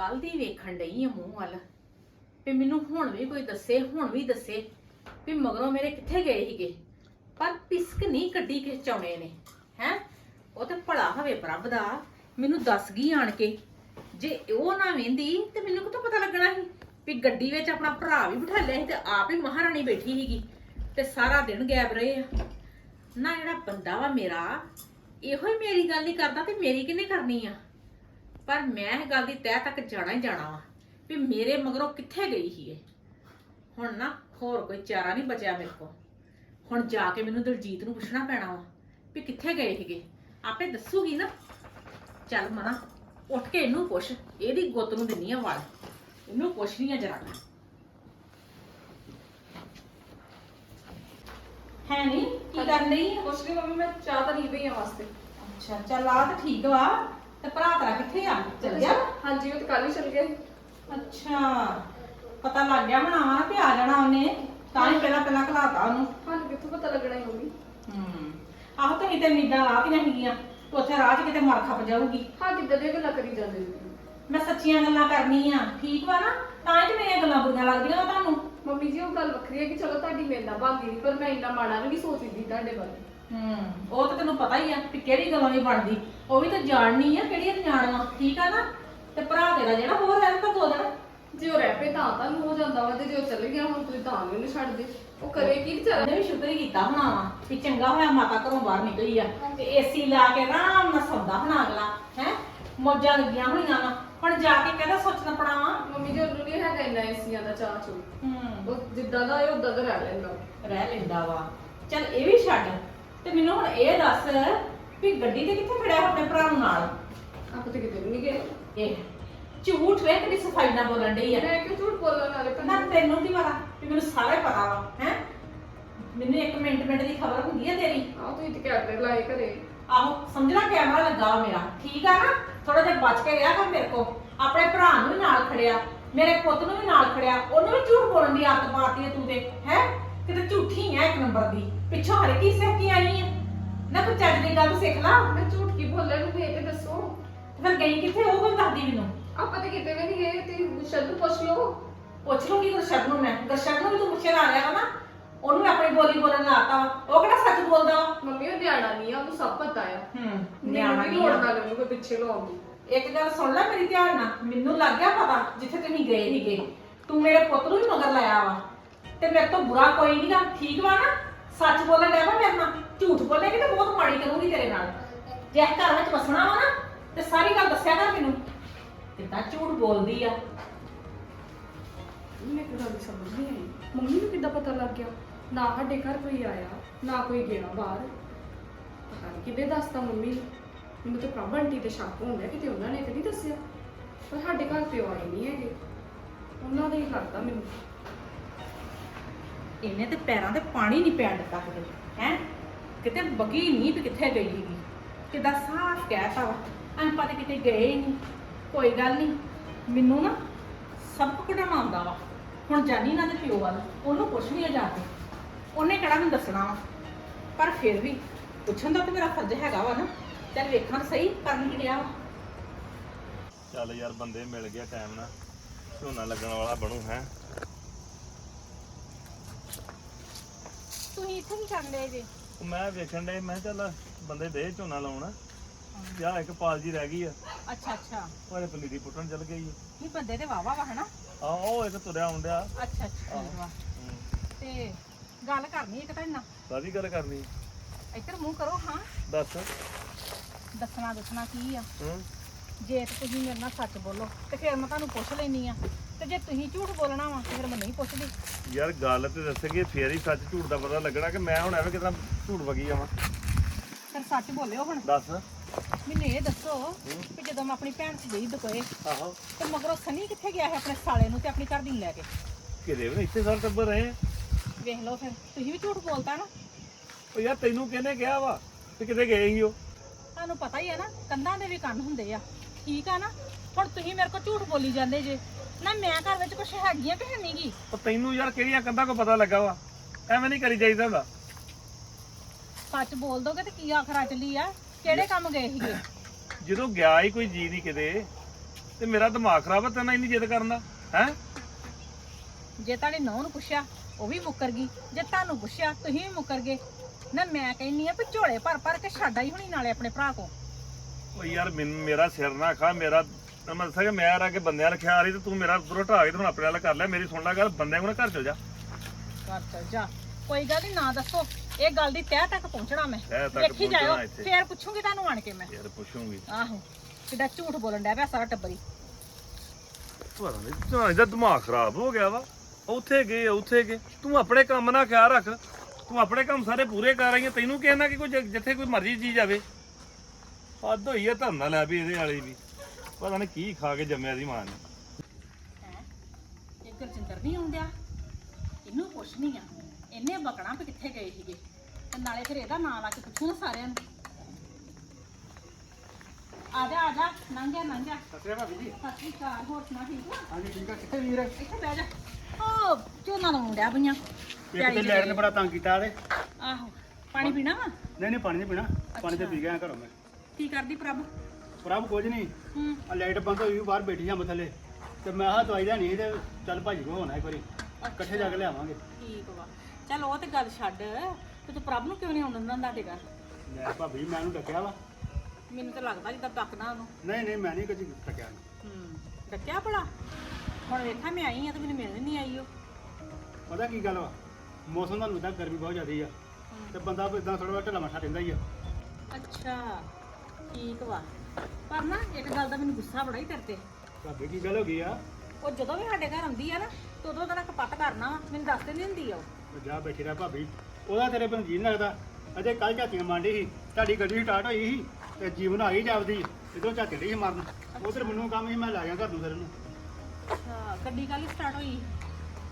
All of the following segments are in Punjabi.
ਕੱਲ ਦੀ ਵੇਖਣ ਡਈ ਆ ਮੂੰਹ ਵੱਲ। ਵੀ ਮੈਨੂੰ ਹੁਣ ਵੀ ਕੋਈ ਦੱਸੇ, ਹੁਣ ਵੀ ਦੱਸੇ ਵੀ ਮਗਰੋਂ ਮੇਰੇ ਕਿੱਥੇ ਗਏ ਸੀਗੇ? ਪਰ ਪਿਸਕ ਨਹੀਂ ਕੱਢੀ ਕਿਸ ਚਾਉਣੇ ਨੇ, ਹੈ? ਉਹ ਤੇ ਭਲਾ ਹੋਵੇ ਪ੍ਰਭ ਦਾ, ਮੈਨੂੰ ਦੱਸ ਗਈ ਆਣ ਕੇ। ਜੇ ਉਹ ਨਾ ਵੇਂਦੀ ਤੇ ਮੈਨੂੰ ਕਿਤੋਂ ਪਤਾ ਲੱਗਣਾ ਸੀ ਵੀ ਗੱਡੀ ਵਿੱਚ ਆਪਣਾ ਭਰਾ ਵੀ ਬਿਠਾ ਲਿਆ ਸੀ ਤੇ ਆਪ ਹੀ ਮਹਾਰਾਣੀ ਬੈਠੀ ਸੀਗੀ ਤੇ ਸਾਰਾ ਦਿਨ ਗਾਇਬ ਰਹੇ ਆ। ਨਾ ਜਿਹੜਾ ਬੰਦਾ ਵਾ ਮੇਰਾ, ਇਹੋ ਹੀ ਮੇਰੀ ਗੱਲ ਨਹੀਂ ਕਰਦਾ ਤੇ ਮੇਰੀ ਕਿਹਨੇ ਕਰਨੀ ਆ? ਪਰ ਮੈਂ ਇਹ ਗੱਲ ਦੀ ਤਹਿ ਤੱਕ ਜਾਣਾ ਹੀ ਜਾਣਾ ਵਾ ਵੀ ਮੇਰੇ ਮਗਰੋਂ ਕਿੱਥੇ ਗਈ ਸੀ ਇਹ? ਹੁਣ ਨਾ ਹੋਰ ਕੋਈ ਚਾਰਾ ਨਹੀਂ ਬਚਿਆ ਮੇਰੇ ਕੋਲ। ਹੁਣ ਜਾ ਕੇ ਮੈਨੂੰ ਦਲਜੀਤ ਨੂੰ ਪੁੱਛਣਾ ਪੈਣਾ ਵਾ ਵੀ ਕਿੱਥੇ ਗਏ ਸੀਗੇ? ਆਪੇ ਦੱਸੂਗੀ ਨਾ। ਚੱਲ ਮਨਾ ਉੱਠ ਕੇ ਇਹਨੂੰ ਪੁੱਛ ਇਹਦੀ ਗੁੱਤ ਨੂੰ ਦਿੰਨੀ ਆ ਵਾਲ। ਇਹਨੂੰ ਪੁੱਛਣੀ ਆ ਜਰਾ। ਹੈ ਨਹੀਂ ਕੀ ਕਰ ਆ? ਕੁਛ ਨਹੀਂ ਮੰਮੀ ਮੈਂ ਚਾਹ ਤਾਂ ਨਹੀਂ ਪਈ ਆ ਵਾਸਤੇ। ਅੱਛਾ ਚੱਲ ਆ ਤਾਂ ਠੀਕ ਵਾ। ਤੇ ਭਰਾ ਤੇਰਾ ਕਿੱਥੇ ਆ? ਹਾਂਜੀ ਉਹ ਤਾਂ ਕੱਲ ਹੀ ਚਲ ਗਏ। ਅੱਛਾ ਪਤਾ ਲੱਗ ਗਿਆ ਹੋਣਾ ਵਾ ਕਿ ਆ ਜਾਣਾ ਉਹਨੇ ਤਾਂ ਹੀ ਪਹਿਲਾਂ ਪਹਿਲਾਂ ਘਲਾਤਾ ਉਹਨੂੰ। ਹਾਂ ਕਿੱਥੋਂ ਪਤਾ ਲੱਗਣਾ ਹੈ ਮੰਮੀ ਹੂੰ ਆਹੋ ਤਾਂ ਕਿਤੇ ਨੀਂਦਾਂ ਲਾਤੀਆਂ ਸੀਗੀਆਂ ਤੇ ਉੱਥੇ ਰਾਹ 'ਚ ਕਿਤੇ ਮਰ ਖਪ ਜਾਊਗੀ। ਹਾਂ ਕਿੱਦਾਂ ਦੀਆਂ ਗੱਲਾਂ ਕਰੀ ਜਾਂਦੇ ਨੇ ਮੈਂ ਸੱਚੀਆਂ ਗੱਲਾਂ ਕਰਨੀ ਆ ਠੀਕ ਵਾ ਨਾ? ਤਾਂ ਹੀ ਤੇ ਮੇਰੀਆਂ ਗੱਲਾਂ ਬੁਰੀਆਂ ਲੱਗਦੀਆਂ ਵਾ ਤੁਹਾਨੂੰ। ਮੰਮੀ ਜੀ ਉਹ ਗੱਲ ਵੱਖਰੀ ਹੈ ਕਿ ਚਲੋ ਤੁਹਾਡੀ ਨਾਲ ਬਣਦੀ ਨਹੀਂ ਪਰ ਮੈਂ ਇੰਨਾ ਮਾੜਾ ਵੀ ਨਹੀਂ ਸੋਚਦੀ ਤੁਹਾਡੇ ਬਾਰੇ ਹੂੰ ਉਹ ਤਾਂ ਤੈਨੂੰ ਪਤਾ ਹੀ ਆ ਕਿ ਕਿਹੜੀ ਗੱਲਾਂ ਨਹੀਂ ਬਣਦੀ। ਉਹ ਵੀ ਤਾਂ ਜਾਣਨੀ ਆ ਕਿਹੜੀਆਂ ਨੀ ਜਾਣੀਆਂ ਠੀਕ ਆ ਨਾ? ਤੇ ਭਰਾ ਤੇਰਾ ਜਿਹੜਾ ਹੋਰ ਰਹਿੰਦਾ ਦੋ ਦਿਨ। ਜੇ ਉਹ ਰਹਿ ਪਏ ਤਾਂ ਤਾਂ ਹੋ ਜਾਂਦਾ ਵਾ ਤੇ ਜੇ ਉਹ ਚਲੇ ਗਿਆ ਹੁਣ ਤੁਸੀਂ ਤਾਂ ਵੀ ਨਹੀਂ ਛੱਡਦੇ ਉਹ ਕਰੇ ਕੀ ਵਿਚਾਰਾ? ਉਹਨੇ ਵੀ ਸ਼ੁਕਰ ਹੀ ਕੀਤਾ ਹੋਣਾ ਵਾ ਵੀ ਚੰਗਾ ਹੋਇਆ ਮਾਤਾ ਘਰੋਂ ਬਾਹਰ ਨਿਕਲੀ ਆ। ਤੇ ਏਸੀ ਲਾ ਕੇ ਆਰਾਮ ਨਾਲ ਸੌਂਦਾ ਹੋਣਾ ਅਗਲਾ ਹੈ? ਮੌਜਾਂ ਲੱਗੀਆਂ ਹੋਈਆਂ ਵਾ। ਹੁਣ ਜਾ ਕੇ ਕਹਿੰਦਾ ਸੋਚਣਾ ਪੜਾ ਵਾ? ਮੰਮੀ ਜੀ ਉਹਨੂੰ ਨਹੀਂ ਹੈਗਾ ਇੰਨਾ ਏਸੀਆਂ ਦਾ ਚਾਹ ਚੂ। ਹੂੰ। ਉਹ ਜਿੱਦਾਂ ਦਾ ਹੈ ਉਦਾਂ ਦਾ ਰਹਿ ਲੈਂਦਾ। ਰਹਿ ਲੈਂਦਾ ਵਾ। ਚੱਲ ਇਹ ਵੀ ਛੱਡ। ਤੇ ਮੈਨੂੰ ਹੁਣ ਇਹ ਦੱਸ ਵੀ ਗੱਡੀ ਤੇ ਕਿੱਥੇ ਖੜਿਆ ਆਪਣੇ ਭਰਾ ਨੂੰ ਨਾਲ? ਆਪਾਂ ਤੇ ਕਿਤੇ ਵੀ ਨਹੀਂ ਗਏ। ਇਹ। ਝੂਠ ਵੇ ਕਿਹੜੀ ਸਫ਼ਾਈ ਨਾਲ ਬੋਲਣ ਡਈ ਆ। ਮੈਂ ਕਿਉਂ ਝੂਠ ਬੋਲਣ ਵਾਲੇ ਨਾ ਪਰ ਤੈਨੂੰ ਕੀ ਪਤਾ ਵੀ ਮੈਨੂੰ ਸਾਰਾ ਹੀ ਪਤਾ ਵਾ ਹੈ? ਮੈਨੂੰ ਇੱਕ ਮਿੰਟ ਮਿੰਟ ਦੀ ਖਬਰ ਹੁੰਦੀ ਆ ਤੇਰੀ। ਆਹ ਤੁਸੀਂ ਤੇ ਕੈਮਰੇ ਲਾਏ ਘਰੇ। ਆਹੋ ਸਮਝਣਾ ਕੈਮਰਾ ਲੱਗਾ ਵਾ ਮੇਰਾ। ਠੀਕ ਆ ਨਾ? ਥੋੜਾ ਜਿਹਾ ਬਚ ਕੇ ਰਿਹਾ ਕਰ ਮੇਰੇ ਕੋ ਆਪਣੇ ਭਰਾ ਨੂੰ ਵੀ ਨਾਲ ਖੜਿਆ ਮੇਰੇ ਪੁੱਤ ਨੂੰ ਵੀ ਨਾਲ ਖੜਿਆ। ਉਹਨੂੰ ਵੀ ਝੂਠ ਬੋਲਣ ਦੀ ਆਦਤ ਪਾਤੀ ਹੈ ਤੂੰ ਤੇ ਹੈ? ਕਿਤੇ ਝੂਠੀ ਐ ਇੱਕ ਨੰਬਰ ਦੀ। ਪਿੱਛੋਂ ਹਰ ਕੀ ਸਿੱਖ ਕੇ ਆਈ ਹੈ ਨਾ ਕੋਈ ਚੱਜ ਦੀ ਗੱਲ ਸਿੱਖ ਲਾ। ਮੈਂ ਝੂਠ ਕੀ ਬੋਲਿਆ? ਨੂੰ ਤੇ ਫਿਰ ਗਈ ਕਿੱਥੇ? ਉਹ ਕੋਈ ਦੱਸਦੀ ਮੈਨੂੰ? ਆਪਾਂ ਤੇ ਕਿਤੇ ਵੀ ਨਹੀਂ ਗਏ ਤੇ ਸ਼ਬਦ ਪੁੱਛ ਲਓ। ਪੁੱਛ ਲੂੰਗੀ ਗੁਰਸ਼ਬ ਨੂੰ ਮੈਂ। ਗੁਰਸ਼ਬ ਨੂੰ ਵੀ ਤੂੰ ਪੁੱਛੇ ਲਾ ਲਿਆ ਵਾ ਨਾ ਉਹਨੂੰ ਆਪਣੀ ਬੋਲੀ ਬੋਲਣ ਲਾਤਾ। ਵਾ ਉਹ ਕਿਹੜਾ ਸੱਚ ਬੋਲਦਾ? ਵਾ ਮੰਮੀ ਉਹ ਨਿਆਣਾ ਨਹੀਂ ਆ ਉਹਨੂੰ ਸਭ ਪਤਾ ਆ। ਹੂੰ ਨਿਆਣਾ ਨਹੀਂ ਲੋੜ ਨਾਲ ਉਹਨੂੰ ਕੋਈ ਪਿੱਛੇ ਲਾਉਂਦੀ ਇੱਕ ਗੱਲ ਸੁਣ ਲੈ ਮੇਰੀ ਧਿਆਨ ਨਾਲ। ਮੈਨੂੰ ਲੱਗ ਗਿਆ ਪਤਾ ਜਿੱਥੇ ਤੁਸੀਂ ਗਏ ਸੀਗੇ ਤੂੰ ਮੇਰੇ ਪੁੱਤ ਨੂੰ ਵੀ ਮਗਰ ਲਾਇਆ ਵਾ। ਤੇ ਮੇਰੇ ਤੋਂ ਬੁਰਾ ਕੋਈ ਨਹੀਂਗਾ ਠੀਕ ਵਾ ਨਾ? ਸੱਚ ਬੋਲਣ ਡਿਆ ਵਾ ਮੇਰੇ ਨਾਲ? ਝੂਠ ਬੋਲੇਗੀ ਤੇ ਬਹੁਤ ਮਾੜੀ ਕਰੂੰਗੀ ਤੇਰੇ ਨਾਲ। ਜੇ ਘਰ ਵਿੱਚ ਵਸਣਾ ਵਾ ਨਾ ਤੇ ਸਾਰੀ ਗੱਲ ਦੱਸਿਆ ਕਰ ਮੈਨੂੰ। ਕਿੱਦਾਂ ਝੂਠ ਬੋਲਦੀ ਆ? ਮੈਨੂੰ ਇੱਕ ਗੱਲ ਦੀ ਸਮਝ ਨਹੀਂ ਆਈ ਮੰਮੀ ਨੂੰ ਕਿੱਦਾਂ ਪਤਾ ਲੱਗ ਗਿਆ? ਨਾ ਸਾਡੇ ਘਰ ਕੋਈ ਆਇਆ ਨਾ ਕੋਈ ਗਿਆ ਬਾਹਰ। ਪਤਾ ਨਹੀਂ ਕਿਹਦੇ ਦੱਸਤਾ ਮੰਮੀ ਨੇ। ਮੈਨੂੰ ਤਾਂ ਪ੍ਰਭ ਆਂਟੀ ਤੇ ਸ਼ੱਕ ਹੁੰਦਾ ਕਿਤੇ ਉਹਨਾਂ ਨੇ ਕਦੀ ਦੱਸਿਆ। ਪਰ ਸਾਡੇ ਘਰ ਪਿਓ ਆਏ ਨਹੀਂ ਹੈਗੇ। ਉਹਨਾਂ ਦਾ ਹੀ ਲੱਗਦਾ ਮੈਨੂੰ। ਇਹਨੇ ਤੇ ਪੈਰਾਂ ਤੇ ਪਾਣੀ ਨਹੀਂ ਪੈਣ ਦਿੱਤਾ ਕਿਤੇ। ਹੈ? ਕਿਤੇ ਬਗੀ ਨਹੀਂ ਵੀ ਕਿੱਥੇ ਗਈ ਸੀਗੀ? ਕਿਦਾਂ ਸਾਫ਼ ਕਹਿਤਾ ਵਾ। ਆਪਾਂ ਤੇ ਕਿਤੇ ਗਏ ਹੀ ਨਹੀਂ ਕੋਈ ਗੱਲ ਨਹੀਂ ਮੈਨੂੰ ਨਾ ਸਭ ਕਢਾਉਣਾ ਆਉਂਦਾ ਵਾ। ਹੁਣ ਜਾਨੀ ਨਾ ਤੇ ਪਿਓ ਵੱਲ ਉਹਨੂੰ ਪੁੱਛ ਨਹੀਂ ਜਾ ਕੇ। ਉਹਨੇ ਕਿਹੜਾ ਮੈਨੂੰ ਦੱਸਣਾ ਵਾ। ਪਰ ਫਿਰ ਵੀ ਪੁੱਛਣ ਦਾ ਤੇ ਮੇਰਾ ਫਰਜ਼ ਹੈਗਾ ਵਾ ਨਾ। ਚੱਲ ਵੇਖਾਂ ਤਾਂ ਸਹੀ ਕਰਨ ਕੀ ਡਿਆ ਵਾ। ਚੱਲ ਯਾਰ ਬੰਦੇ ਮਿਲ ਗਿਆ ਟਾਈਮ ਨਾਲ ਝੋਨਾ ਲੱਗਣ ਵਾਲਾ ਬਣੂ ਹੈ। ਤੁਸੀਂ ਇੱਥੇ ਕੀ ਕਰਨ ਦੇ ਜੀ? ਮੈਂ ਵੇਖਣ ਦੇ ਮੈਂ ਕਿਹਾ ਚੱਲ ਬੰਦੇ ਦੇ ਝੋਨਾ ਲਾਉਣ। ਯਾ ਇੱਕ ਪਾਲ ਜੀ ਰਹਿ ਗਈ ਆ। ਅੱਛਾ ਅੱਛਾ। ਉਹਨੇ ਪਨੀਰੀ ਪੁੱਟਣ ਚੱਲ ਗਈ। ਇਹ ਬੰਦੇ ਤੇ ਵਾਵਾ ਵਾ ਹਨਾ? ਆ ਉਹ ਇੱਕ ਤੁਰਿਆ ਆਉਂਦਿਆ ਅੱਛਾ ਅੱਛਾ ਠੀਕ ਵਾ ਤੇ ਗੱਲ ਕਰਨੀ ਇੱਕ ਤਾਂ ਨਾ ਸਾਰੀ ਗੱਲ ਕਰਨੀ। ਇੱਧਰ ਮੂੰਹ ਕਰੋ ਹਾਂ। ਦੱਸ। ਦੱਸਣਾ ਦੱਸਣਾ ਕੀ ਆ? ਹੂੰ। ਜੇ ਤੇ ਤੁਸੀਂ ਮੇਰੇ ਨਾਲ ਸੱਚ ਬੋਲੋ ਤੇ ਫਿਰ ਮੈਂ ਤੁਹਾਨੂੰ ਪੁੱਛ ਲੈਣੀ ਆ। ਤੇ ਜੇ ਤੁਸੀਂ ਝੂਠ ਬੋਲਣਾ ਵਾ ਤੇ ਫਿਰ ਮੈਂ ਨਹੀਂ ਪੁੱਛਦੀ। ਯਾਰ ਗੱਲ ਤੇ ਦੱਸੇਗੀ ਫੇਰ ਹੀ ਸੱਚ ਝੂਠ ਦਾ ਪਤਾ ਲੱਗਣਾ ਕਿ ਮੈਂ ਹੁਣ ਐਵੇਂ ਕਿਦਾਂ ਝੂਠ ਵਗੀ ਜਾਵਾਂ। ਫਿਰ ਸੱਚ ਬੋਲਿਓ ਹੁਣ। ਦੱਸ। ਮੈਨੂੰ ਇਹ ਦੱਸੋ ਕਿ ਜਦੋਂ ਮੈਂ ਆਪਣੀ ਭੈਣ ਚ ਗਈ ਦੁਕੋਏ ਆਹੋ। ਤੇ ਮਗਰੋਂ ਸਨੀ ਕਿੱਥੇ ਗਿਆ ਹੈ ਆਪਣੇ ਸਾਲੇ ਨੂੰ ਤੇ ਆਪਣੀ ਘਰ ਦੀ ਨੂੰ ਲੈ ਕੇ? ਕਿਤੇ ਵੀ ਇੱਥੇ ਸਾਰੇ ਟੱਬਰ ਰਹੇ ਆ। ਵੇਖ ਲਓ ਫਿਰ ਤੁਸੀਂ ਵੀ ਝੂਠ ਬੋਲਤਾ ਨਾ। ਉਹ ਯਾਰ ਤੈਨੂੰ ਕਿਹਨੇ ਕਿਹਾ ਵਾ ਤੇ ਕਿਤੇ ਗਏ ਹੀ ਉਹ? ਤੁਹਾਨੂੰ ਪਤਾ ਹੀ ਆ ਨਾ ਕੰਧਾਂ ਦੇ ਵੀ ਕੰਨ ਹੁੰਦੇ ਆ। ਠੀਕ ਆ ਨਾ? ਹੁਣ ਤੁਸੀਂ ਮੇਰੇ ਕੋਲ ਝੂਠ ਬੋਲੀ ਜਾਂਦੇ ਜੇ। ਨਾ ਮੈਂ ਘਰ ਵਿੱਚ ਕੁਛ ਹੈਗੀਆਂ ਕਿ ਹੈ ਨਹੀਂਗੀ ਉਹ ਤੈਨੂੰ ਯਾਰ ਕਿਹੜੀਆਂ ਕੰਧਾਂ ਕੋ ਪਤਾ ਲੱਗਾ ਵਾ? ਐਵੇਂ ਨਹੀਂ ਕਰੀ ਜਾਈਦਾ ਹੁੰਦਾ। ਸੱਚ ਬੋਲ ਦੋਗੇ ਤੇ ਕੀ ਆਖਰਾ ਚੱਲੀ ਆ? ਕਿਹੜੇ ਕੰਮ ਗਏ ਸੀਗੇ? ਜਦੋਂ ਗਿਆ ਹੀ ਕੋਈ ਜੀ ਨਹੀਂ ਕਿਤੇ ਤੇ ਮੇਰਾ ਦਿਮਾਗ ਖਰਾਬ ਆ ਤੈਨੂੰ ਇੰਨੀ ਜਿੱਦ ਕਰਨ ਦਾ ਹੈ? ਜੇ ਤੁਹਾਡੇ ਨੌਂ ਨੂੰ ਪੁੱਛਿਆ ਉਹ ਵੀ ਮੁੱਕਰ ਗਈ। ਜੇ ਤੁਹਾਨੂੰ ਪੁੱਛਿਆ ਤੁਸੀਂ ਵੀ ਮੁੱਕਰ ਗਏ। ਨਾ ਮੈਂ ਕਹਿੰਨੀ ਆ ਵੀ ਝੋਲੇ ਭਰ ਭਰ ਕੇ ਛੱਡਾ ਹੀ ਹੋਣੀ ਨਾਲੇ ਆਪਣੇ ਭਰਾ ਕੋ ਓ ਯਾਰ ਮੈਨੂੰ ਮੇਰਾ ਸਿਰ ਨਾ ਖਾ ਮੇਰਾ ਮੈਂ ਦੱਸਾਂ ਕਿ ਮੈਂ ਆ ਕੇ ਬੰਦਿਆਂ ਰੱਖਿਆ ਆ ਰਹੀ ਤੇ ਤੂੰ ਮੇਰਾ ਦੂਰੋਂ ਢਾ ਕੇ ਤੇ ਹੁਣ ਆਪਣੇ ਨਾਲ ਕਰ ਲੈ ਮੇਰੀ ਸੁਣ ਲੈ ਗੱਲ ਬੰਦਿਆਂ ਕੋਲ ਘਰ ਚਲ ਜਾ। ਘਰ ਚੱਲ ਜਾ। ਕੋਈ ਗੱਲ ਨਹੀਂ ਨਾ ਦੱਸੋ। ਇਹ ਗੱਲ ਦੀ ਤਹਿ ਤੱਕ ਪਹੁੰਚਣਾ ਮੈਂ। ਤਹਿ ਤੱਕ ਵੇਖੀ ਜਾਇਓ ਪਹੁੰਚਣਾ ਇੱਥੇ। ਫੇਰ ਪੁੱਛੂਗੀ ਤੁਹਾਨੂੰ ਆਣ ਕੇ ਮੈਂ। ਯਾਰ ਪੁੱਛੂਗੀ। ਆਹੋ ਕਿੱਡਾ ਝੂਠ ਬੋਲਣ ਡਿਆ ਪਿਆ ਸਾਰਾ ਟੱਬਰੀ। ਪਤਾ ਨਹੀਂ ਤਾਂ ਇਹਦਾ ਦਿਮਾਗ ਖਰਾਬ ਹੋ ਗਿਆ ਵਾ। ਉੱਥੇ ਗਏ ਉੱਥੇ ਗਏ। ਤੂੰ ਆਪਣੇ ਕੰਮ ਨਾਲ ਖਿਆਲ ਰੱਖ। ਤੂੰ ਆਪਣੇ ਕੰਮ ਸਾਰੇ ਪੂਰੇ ਕਰ ਰਹੀ ਹੈ ਤੈਨੂੰ ਕਹਿਣਾ ਕਿ ਕੋਈ ਜ- ਜਿੱਥੇ ਕੋਈ ਮਰਜ਼ੀ ਚੀਜ਼ ਆਵੇ। ਹੱਦ ਹੋਈ ਹੈ ਧਰਨਾ ਲੈ ਵੀ ਇਹਦੇ ਵਾਲੀ ਵੀ। ਪਤਾ ਨਹੀਂ ਕੀ ਖਾ ਕੇ ਜੰਮਿਆ ਦੀ ਮਾਂ ਨੇ। ਹੈ? ਇਹ ਗੁਰਜਿੰਦਰ ਨਹੀਂ ਆਉਂਦਿਆ? ਇਹਨੂੰ ਪੁੱਛਣੀ ਆ। ਇਹਨੇ ਬਕਣਾ ਵੀ ਕਿੱਥੇ ਗਏ ਸੀਗੇ। ਤੇ ਨਾਲੇ ਫਿਰ ਇਹਦਾ ਨਾਂ ਲਾ ਕੇ ਪੁੱਛੂ ਨਾ ਸਾਰਿਆਂ ਨੂੰ। ਆ ਜਾ ਆ ਜਾ ਲੰਘ ਜਾ ਲੰਘ ਜਾ ਸਤਿ ਭਾਬੀ ਜੀ। ਸਤਿ ਸ਼੍ਰੀ ਅਕਾਲ ਹੋਰ ਸੁਣਾ ਠੀਕ ਆ ਹਾਂਜੀ ਠੀਕ ਆ ਕਿੱਥੇ ਵੀਰ? ਇੱਥੇ ਬਹਿ ਜਾ। ਓ ਝੋਨਾ ਲਾਉਣ ਡਿਆ ਪਈਆਂ। ਇੱਕ ਤੇ ਲੈਟ ਨੇ ਬੜਾ ਤੰਗ ਕੀਤਾ ਤੇ ਆਹੋ ਪਾਣੀ ਪੀਣਾ ਵਾ? ਨਹੀਂ ਨਹੀਂ ਪਾਣੀ ਨਹੀਂ ਪੀਣਾ। ਪਾਣੀ ਤੇ ਪੀ ਗਿਆ ਘਰੋਂ ਮੈਂ। ਕੀ ਕਰਦੀ ਪ੍ਰਭ? ਪ੍ਰਭ ਕੁਝ ਨਹੀਂ। ਹੂੰ। ਆ ਲਾਈਟ ਬੰਦ ਹੋਈ ਬਾਹਰ ਬੈਠੀ ਜਾਂ ਥੱਲੇ ਤੇ ਮੈਂ ਆਹ ਦਵਾਈ ਲੈਣੀ ਤੇ ਚੱਲ ਭਾਜੀ ਕੋ ਹੋਣਾ ਇੱਕ ਵਾਰੀ। ਇਕੱਠੇ ਜਾ ਕੇ ਲਿਆਵਾਂਗੇ। ਠੀਕ ਵਾ। ਚੱਲ ਉਹ ਤੇ ਗੱਲ ਛੱਡ। ਤੇ ਤੂੰ ਪ੍ਰਭ ਨੂੰ ਕਿਉਂ ਨਹੀਂ ਆਉਣ ਦਿੰਦਾ ਤੁਹਾਡੇ ਘਰ? ਲੈ ਭਾਬੀ ਮੈਂ ਉਹਨੂੰ ਡੱਕਿਆ ਵਾ। ਮੈਨੂੰ ਤਾਂ ਲੱਗਦਾ ਜਿੱਦਾਂ ਤੱਕਣਾ ਉਹਨੂੰ। ਨਹੀਂ ਨਹੀਂ ਮੈਂ ਨਹੀਂ ਕਦੀ ਡੱਕਿਆ ਹੂੰ ਡੱਕਿਆ ਭਲਾ। ਹੁਣ ਵੇਖਾਂ ਮੈਂ ਆਈ ਆ ਤੇ ਮੈਨੂੰ ਮਿਲਣ ਨਹੀਂ ਆਈ ਉਹ। ਪਤਾ ਕੀ ਗੱਲ ਵਾ? ਮੌਸਮ ਦਾ ਨੂੰ ਤਾਂ ਗਰਮੀ ਬਹੁਤ ਜ਼ਿਆਦੀ ਆ। ਤੇ ਬੰਦਾ ਇਦਾਂ ਥੋੜਾ ਜਿਹਾ ਢਿੱਲਾ ਮੱਠਾ ਰਹਿੰਦਾ ਹੀ ਆ। ਅੱਛਾ ਠੀਕ ਵਾ। ਪਰ ਨਾ ਇੱਕ ਗੱਲ ਦਾ ਮੈਨੂੰ ਗੁੱਸਾ ਬੜਾ ਹੀ ਕਰਦੇ ਭਾਬੀ ਕੀ ਗੱਲ ਹੋ ਗਈ ਆ? ਉਹ ਜਦੋਂ ਵੀ ਸਾਡੇ ਘਰ ਆਉਂਦੀ ਆ ਨਾ ਤੇ ਉਦੋਂ ਉਹਦਾ ਕਪੱਟ ਕਰਨਾ ਵਾ। ਮੈਨੂੰ ਦੱਸਦੇ ਨਹੀਂ ਹੁੰਦੀ ਆ ਉਹ। ਜਾ ਬੈਠੀ ਰਹਿ ਭਾਬੀ। ਉਹਦਾ ਤੇਰੇ ਬਿਨ ਜੀਣ ਲੱਗਦਾ। ਅਜੇ ਕੱਲ ਝਾਤੀਆਂ ਮਾਂਡੀ ਸੀ। ਤੁਹਾਡੀ ਗੱਡੀ ਸਟਾਰਟ ਹੋਈ ਸੀ ਤੇ ਜੀਵਨ ਆ ਹੀ ਜਾਵਦੀ ਇਧਰੋਂ ਝਾਤੀ ਰਹੀ ਮਾਰਨ। ਉਧਰ ਮੈਨੂੰ ਕੰਮ ਸੀ ਮੈਂ ਲਾ ਗਿਆ ਘਰ ਨੂੰ ਫਿਰ ਨੂੰ ਅੱਛਾ ਗੱਡੀ ਕੱਲ ਸਟਾਰਟ ਹੋਈ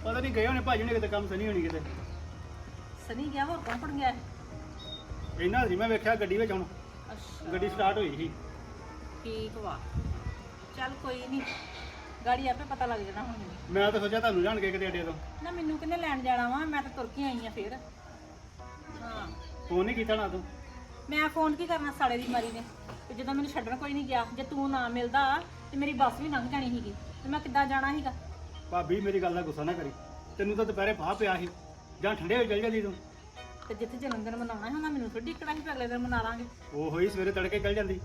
ਪਤਾ ਨਹੀਂ ਗਏ ਹੋਣੇ ਭਾਜੀ ਨੇ ਕਿਤੇ ਕੰਮ ਸਨੀ ਹੋਣੀ ਕਿਤੇ। ਸਨੀ ਗਿਆ ਹੋਰ ਕੌਣ ਪੜ ਗਿਆ? ਇਹਨਾਂ ਸੀ ਮੈਂ ਵੇਖਿਆ ਗੱਡੀ ਵਿੱਚ ਹੁਣ। ਅੱਛਾ। ਗੱਡੀ ਸਟਾਰਟ ਹੋਈ ਸੀ। ਠੀਕ ਵਾ। ਚੱਲ ਕੋਈ ਨਹੀਂ ਗਾੜੀ ਆਪੇ ਪਤਾ ਲੱਗ ਜਾਣਾ ਹੁਣ। ਮੈਨੂੰ। ਮੈਂ ਤਾਂ ਸੋਚਿਆ ਤੁਹਾਨੂੰ ਜਾਣ ਕੇ ਕਿਤੇ ਅੱਡੇ ਤੋਂ। ਨਾ ਮੈਨੂੰ ਕਿੰਨੇ ਲੈਣ ਜਾਣਾ ਵਾ? ਮੈਂ ਤਾਂ ਤੁਰ ਕੇ ਆਈ ਆ ਫੇਰ। ਹਾਂ। ਫੋਨ ਨਹੀਂ ਕੀਤਾ ਨਾ ਤੂੰ? ਮੈਂ ਫੋਨ ਕੀ ਕਰਨਾ ਸਾਲੇ ਦੀ ਮਾਰੀ ਨੇ? ਤੇ ਜਦੋਂ ਮੈਨੂੰ ਛੱਡਣ ਕੋਈ ਨਹੀਂ ਗਿਆ ਜੇ ਤੂੰ ਨਾ ਮਿਲਦਾ ਤੇ ਮੇਰੀ ਬੱਸ ਵੀ ਲੰਘ ਜਾਣੀ ਸੀਗੀ। ਤੇ ਮੈਂ ਕਿੱਦਾਂ ਜਾਣਾ ਸੀਗਾ? ਭਾਬੀ ਮੇਰੀ ਗੱਲ ਦਾ ਗੁੱਸਾ ਨਾ ਕਰੀ। ਤੈਨੂੰ ਤਾਂ ਦੁਪਹਿਰੇ ਫਾਹ ਪਿਆ ਸੀ। ਜਾਂ ਠੰਡੇ ਵਿੱਚ ਚੱਲ ਜਾਂਦੀ ਤੂੰ? ਤੇ ਜਿੱਥੇ ਜਨਮ ਦਿਨ ਮਨਾਉਣਾ ਹੁੰਦਾ ਮੈਨੂੰ ਥੋੜੀ ਸੀ ਵੀ ਅਗਲੇ ਦਿਨ ਮਨਾ ਲਾਂਗੇ। ਉਹ ਹੋਈ ਸਵੇਰੇ ਤੜਕੇ ਚੱਲ ਜਾਂਦੀ।